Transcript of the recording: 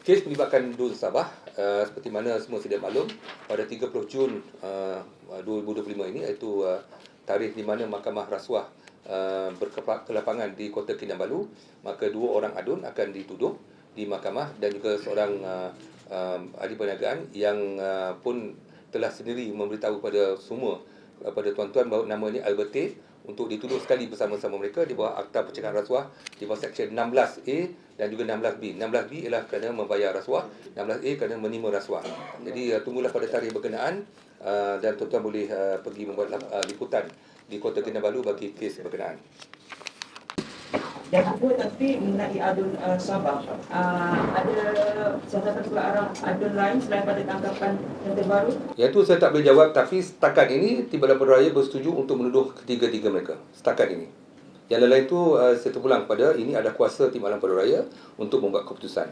Kes melibatkan Dun Sabah uh, seperti mana semua sedia maklum pada 30 Jun uh, 2025 ini iaitu uh, tarikh di mana Mahkamah Rasuah uh, berkelapangan di Kota Kinabalu. Maka dua orang adun akan dituduh di mahkamah dan juga seorang uh, uh, ahli perniagaan yang uh, pun telah sendiri memberitahu kepada semua kepada tuan-tuan bahawa namanya Alberte untuk dituduh sekali bersama-sama mereka di bawah Akta Pencegahan Rasuah di bawah Seksyen 16A dan juga 16B. 16B ialah kerana membayar rasuah, 16A kerana menerima rasuah. Jadi uh, tunggulah pada tarikh berkenaan uh, dan tuan-tuan boleh uh, pergi membuat uh, liputan di Kota Kinabalu bagi kes berkenaan. Dan juga tapi mengenai adun uh, Sabah, uh, ada catatan pula arah adun lain selain pada tangkapan yang terbaru. Yang tu saya tak boleh jawab tapi setakat ini Timbalan Peneraya bersetuju untuk menuduh ketiga-tiga mereka. Setakat ini. Yang lain-lain tu uh, saya terpulang pada ini ada kuasa Timbalan Peneraya untuk membuat keputusan.